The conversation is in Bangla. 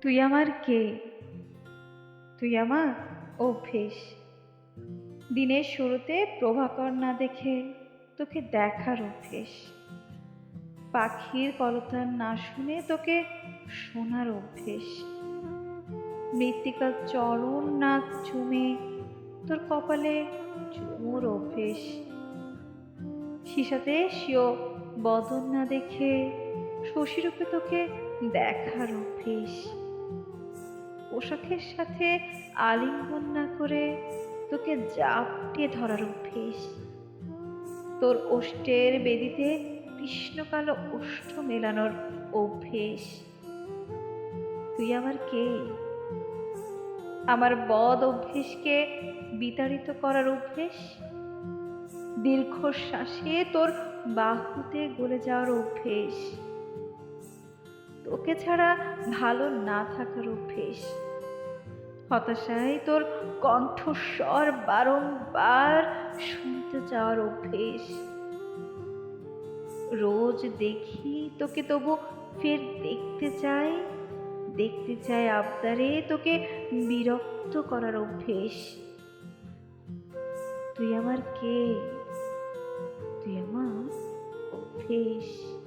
তুই আমার কে? তুই আমার অভ্যেস। দিনের শুরুতে প্রভাকর না দেখে তোকে দেখার অভ্যেস। পাখির কলতান না শুনে তোকে শোনার অভ্যেস। মৃত্তিকার চরণ না চুমে তোর কপালে চুমোর অভ্যেস। শিশাতে স্বীয় বদন না দেখে শশীরূপে তোকে দেখার অভ্যেস। পোশাকের সাথে আলিঙ্গন না করে তোকে জাপটে ধরার অভ্যেস। তোর ওষ্ঠের বেদিতে কৃষ্ণকালো ওষ্ঠ মেলানোর অভ্যেস। তুই আমার কে? আমার বদ অভ্যেসকে বিতাড়িত করার অভ্যেস? দীর্ঘ দীর্ঘশ্বাসে তোর বাহুতে গলে যাওয়ার অভ্যেস। তোকে ছাড়া ভালো না থাকার অভ্যেস। হতাশায় তোর কণ্ঠস্বর বারংবার শুনতে চাওয়ার অভ্যেস। রোজ দেখি তোকে তবু ফের দেখতে চাই দেখতে চাই আবদারে তোকে বিরক্ত করার অভ্যেস। তুই আমার কে? তুই আমার অভ্যেস।